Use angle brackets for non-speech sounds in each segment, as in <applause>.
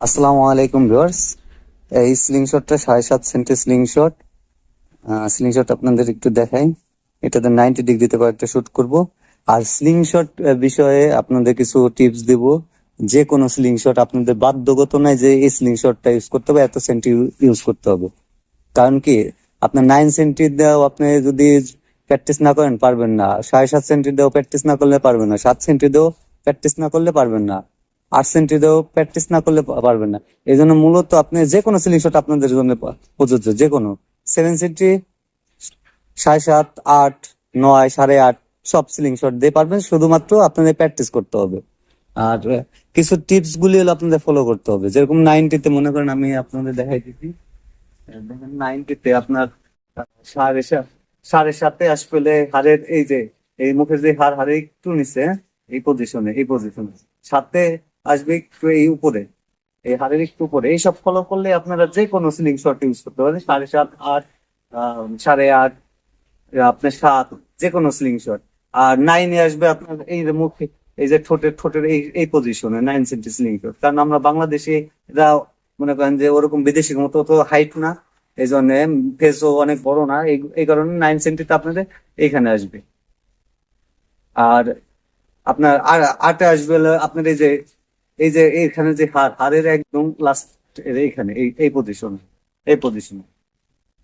আসসালামু আলাইকুম ভিউয়ার্স। এই স্লিংশটটা সাড়ে সাত সেন্টের স্লিংশট। স্লিংশট আপনাদের একটু দেখাই। এটাতে নাইনটি ডিগ্রিতে কয়েকটা শুট করব। আর স্লিংশট বিষয়ে আপনাদের কিছু টিপস দেব। যে কোনো স্লিংশট আপনাদের বাধ্যগত নয় যে এই স্লিংশটটা ইউজ করতে হবে, এত সেন্টি ইউজ করতে হবে। কারণ কি, আপনার নাইন সেন্টি দেওয়া আপনি যদি প্র্যাকটিস না করেন, পারবেন না। সাড়ে সাত সেন্টি দেওয়া প্র্যাকটিস না করলে পারবেন না। সাত সেন্টি দেওয়া প্র্যাকটিস না করলে পারবেন না। আট প্র্যাকটিস না করলে পারবেন না। এই জন্য মূলত আপনি যে কোনো সিলিং শট আপনাদের জন্য প্রযোজ্য যে কোনো সেভেন সেন্টি সাড়ে সাত, আট, নয়, সাড়ে আট, সব সিলিং শট দিয়ে পারবেন, শুধুমাত্র আপনাদের প্র্যাকটিস করতে হবে। আর কিছু টিপস গুলি হলো আপনাদের ফলো করতে হবে। যেরকম নাইনটিতে মনে করেন আমি আপনাদের দেখাই দিচ্ছি। নাইনটিতে আপনার সাড়ে সাত, সাড়ে সাতে আসলে হাড়ের এই যে, এই মুখের যে হাড় হাড়ে একটু নিচে? এই পজিশনে এই পজিশনে সাথে আসবে একটু এই উপরে, এই হাড়ের একটু উপরে। এইসব ফলো করলে আপনারা যে কোনো সিলিং শট ইউজ করতে পারেন, সাড়ে সাত, আট সাড়ে আট, আপনার সাত যে কোনো সিলিং শট আর নাইনে আসবে আপনার এই যে মুখে, এই যে ঠোঁটের ঠোঁটের এই এই পজিশনে নাইন সেন্টি সিলিং শট কারণ আমরা বাংলাদেশে এরা মনে করেন যে ওরকম বিদেশির মতো তো হাইট না এই জন্য ফেসও অনেক বড় না, এই কারণে নাইন সেন্টিতে আপনাদের এইখানে আসবে। আর আপনার আর, আটে আসবে আপনার এই যে এই যে এইখানে যে হার, হারের একদম লাস্ট এইখানে, এই এই পজিশনে এই পজিশনে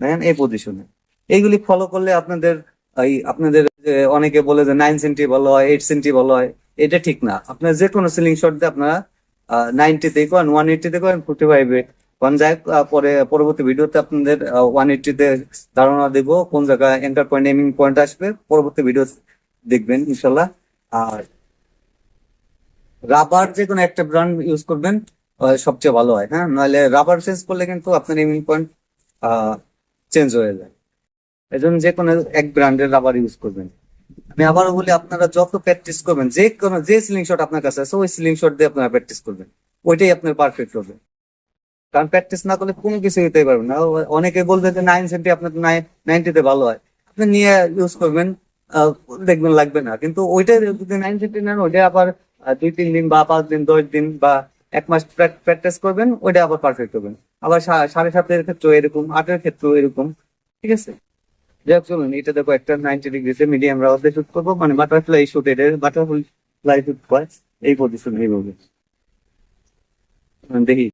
দেখেন, এই পজিশনে এইগুলি ফলো করলে আপনাদের, এই আপনাদের অনেকে বলে যে নাইন সেন্টি ভালো হয় এইট সেন্টি ভালো হয়, এটা ঠিক না। আপনার যে কোনো সিলিং শট দিয়ে আপনারা নাইনটিতে করেন ওয়ান এইটিতে করেন ফোর্টি ফাইভে কোন যাই পরে, পরবর্তী ভিডিওতে আপনাদের ওয়ান এইটিতে ধারণা দেব কোন জায়গায় এন্টার পয়েন্ট এমিং পয়েন্ট আসবে। পরবর্তী ভিডিও দেখবেন, ইনশাল্লাহ। আর রাবার যে কোনো একটা ব্র্যান্ড ইউজ করবেন সবচেয়ে ভালো হয় হ্যাঁ? নাহলে রাবার চেঞ্জ করলে কিন্তু আপনার এমিং পয়েন্ট চেঞ্জ হয়ে যায়। এই জন্য যে কোনো এক ব্র্যান্ডের রাবার ইউজ করবেন। আমি আবারও বলি, আপনারা যত প্র্যাকটিস করবেন, যে কোনো, যে সিলিং শট আপনার কাছে আছে, ওই সিলিং শট দিয়ে আপনারা প্র্যাকটিস করবেন। ওইটাই আপনার পারফেক্ট হবে। কারণ প্র্যাকটিস না করলে কোনো কিছু হতে পারবেন না। অনেকে বলবে যে নাইন সেন্টি আপনার নাইনটিতে ভালো হয়। আপনি নিয়ে ইউজ করবেন দেখবেন, লাগবে না। কিন্তু ওইটা যদি নাইন সেন্টি নেন, ওইটা আবার দুই, তিন দিন বা পাঁচ দিন, দশ দিন বা এক মাস প্র্যাকটিস করবেন, ওইটা আবার পারফেক্ট হবেন আবার সাড়ে সাতের ক্ষেত্রেও এরকম, আটের ক্ষেত্রেও এরকম, ঠিক আছে? যাই হোক, চলুন এটা দেখো, একটা নাইনটি ডিগ্রিতে মিডিয়াম রাউন্ডে শুট করব মানে বাটারফ্লাই শুট এটা বাটারফ্লাই শুট করে এই পজিশন এইভাবে দেখি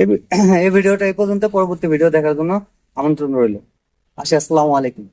<clears throat> এই ভিডিওটা এই পর্যন্ত। পরবর্তী ভিডিও দেখার জন্য আমন্ত্রণ রইল। আসি আসসালামু আলাইকুম।